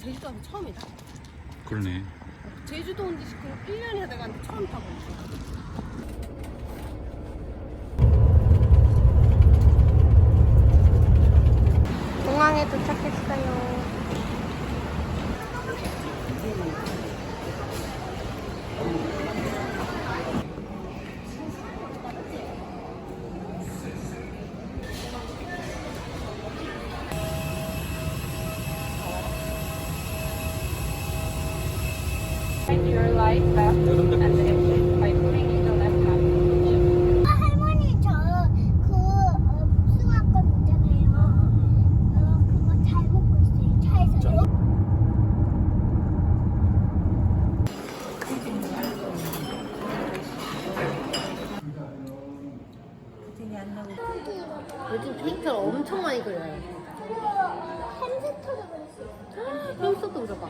제주도 와서 처음이다. 그러네. 제주도 온 지 지금 1년이나 돼가는데 처음 타고 있어. 공항에 도착했어요. Your light left and the exit by putting in the left hand. 할머니 저그 어, 있잖아요. 어, 그거 잘 먹고 있어요. 차에서. 요즘 캐릭터를 엄청 많이 그려요. 햄스터도 그랬어요. 햄스터도 그려봐.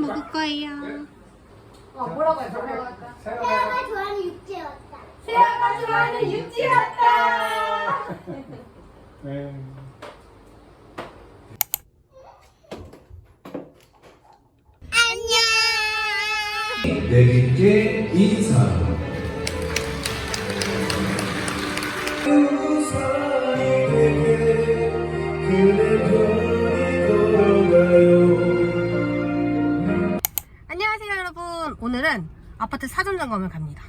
먹을 거예요 세아가 좋아하는 육지였다. 세아가 좋아하는 육지였다. 네. 안녕. 내게 인사 아파트 사전 점검을 갑니다.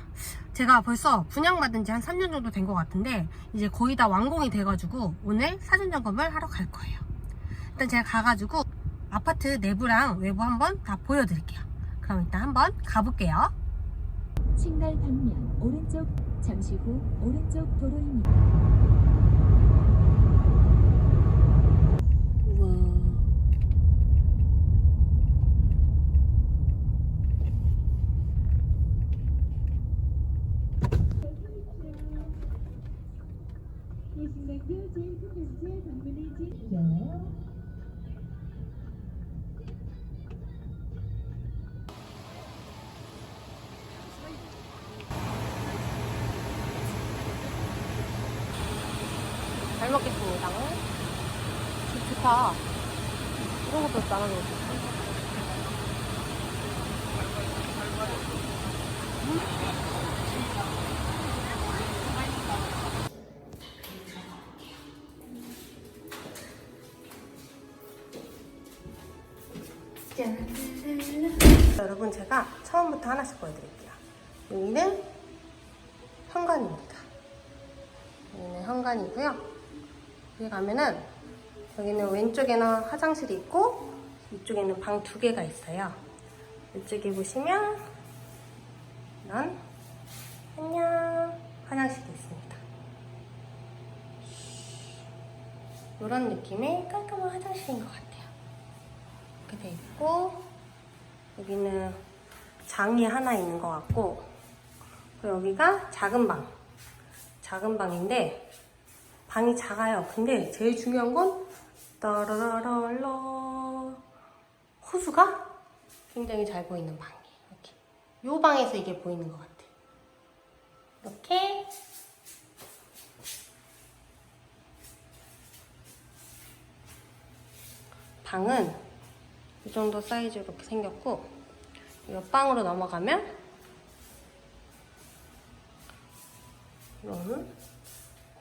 제가 벌써 분양받은 지 한 3년 정도 된 것 같은데 이제 거의 다 완공이 돼가지고 오늘 사전 점검을 하러 갈 거예요. 일단 제가 가가지고 아파트 내부랑 외부 한번 다 보여드릴게요. 그럼 일단 한번 가볼게요. 신갈 방면 오른쪽 잠시 후 오른쪽 도로입니다. 잘 먹겠습니다. 집 좋다. 이런 것도 나눠 먹고 여러분 제가 처음부터 하나씩 보여드릴게요. 여기는 현관입니다. 여기는 현관이고요. 여기 가면은 여기는 왼쪽에는 화장실이 있고 이쪽에는 방 두 개가 있어요. 이쪽에 보시면 이런 안녕 화장실이 있습니다. 이런 느낌의 깔끔한 화장실인 것 같아요. 돼 있고 여기는 장이 하나 있는 것 같고 여기가 작은 방. 작은 방인데 방이 작아요. 근데 제일 중요한 건 따라라라 호수가 굉장히 잘 보이는 방이에요. 이렇게. 요 방에서 이게 보이는 것 같아요 이렇게. 방은 이 정도 사이즈로 이렇게 생겼고 옆방으로 넘어가면 이런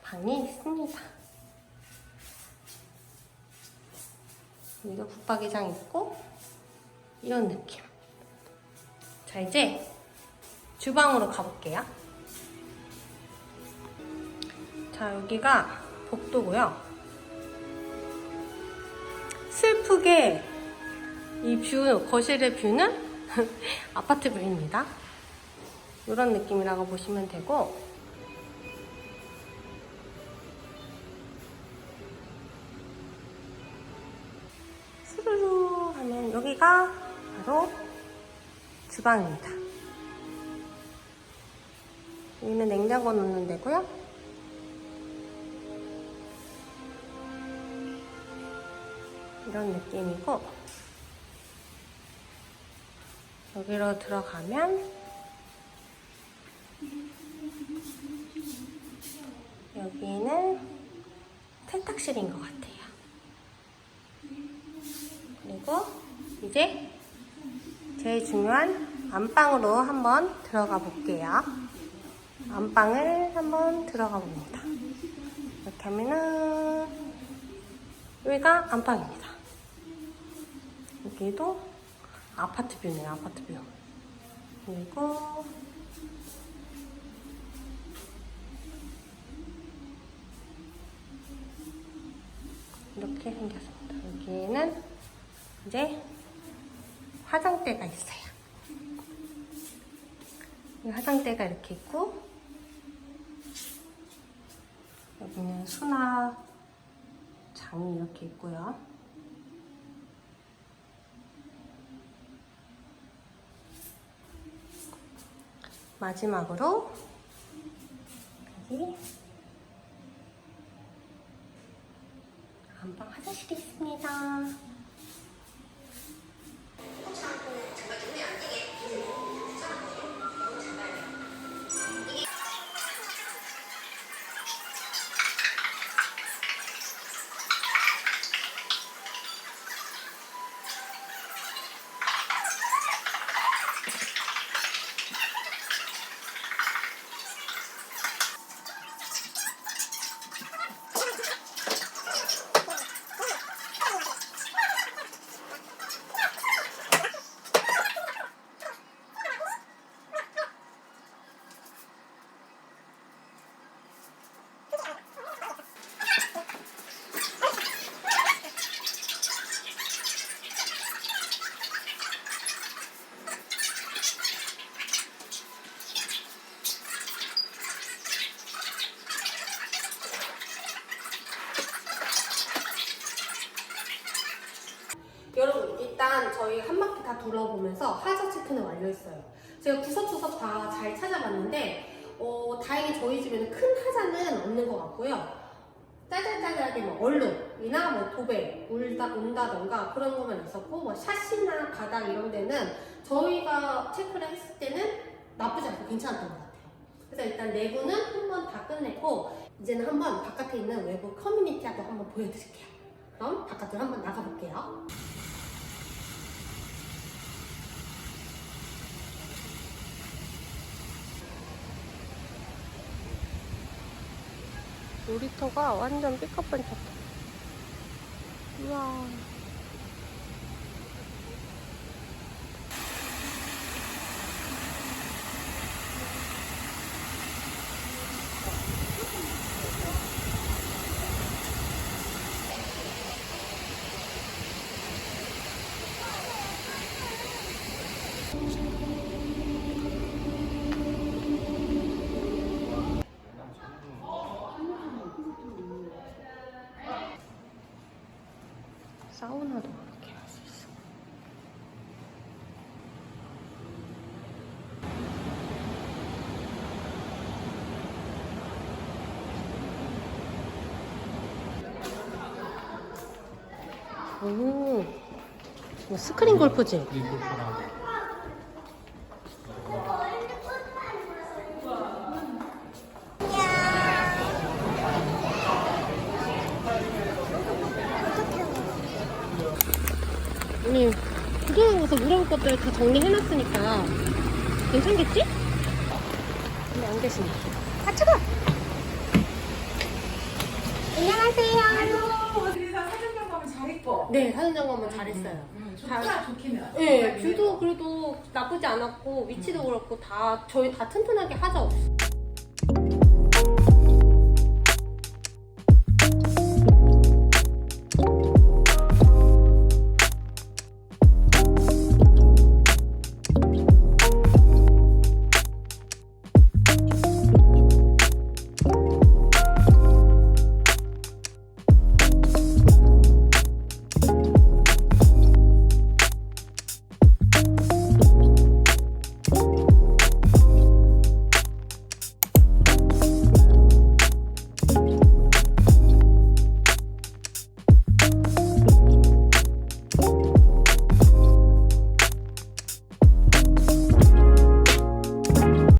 방이 있습니다. 여기가 붙박이장 있고 이런 느낌. 자 이제 주방으로 가볼게요. 자 여기가 복도고요. 슬프게 이 뷰, 거실의 뷰는 아파트 뷰입니다. 이런 느낌이라고 보시면 되고, 스르르 하면 여기가 바로 주방입니다. 여기는 냉장고 놓는 데고요. 이런 느낌이고 여기로 들어가면 여기는 세탁실인 것 같아요. 그리고 이제 제일 중요한 안방으로 한번 들어가 볼게요. 안방을 한번 들어가 봅니다. 이렇게 하면은 여기가 안방입니다. 여기도 아파트 뷰네요, 아파트 뷰. 그리고 이렇게 생겼습니다. 여기에는 이제 화장대가 있어요. 이 화장대가 이렇게 있고 여기는 수납 장이 이렇게 있고요. 마지막으로. 여기 안방 화장실이 있습니다. 여러분 일단 저희 둘러보면서 하자 체크는 완료했어요. 제가 구석구석 다 잘 찾아봤는데 어, 다행히 저희 집에는 큰 하자는 없는 것 같고요. 짜잘짜잘하게 뭐 얼룩이나 뭐 도배, 울다, 온다던가 그런 것만 있었고 뭐 샷이나 바닥 이런 데는 저희가 체크를 했을 때는 나쁘지 않고 괜찮았던 것 같아요. 그래서 일단 내부는 한번 다 끝냈고 이제는 한번 바깥에 있는 외부 커뮤니티하고 한번 보여드릴게요. 그럼 바깥으로 한번 나가볼게요. 놀이터가 완전 삐까뻔쩍해. 우와. 사우나도 그렇게 할 수 있어. 오, 이거 스크린 골프지? 아니, 것들 다 정리해놨으니까 괜찮겠지? 근데 안 계시네. 아, 차가! 안녕하세요. 사진 점검을 잘했고 네, 사전 점검은 잘했어요. 좋다 좋기는 네, 뷰도 그래도 나쁘지 않았고 위치도 그렇고 다 저희 다 튼튼하게 하자 없어.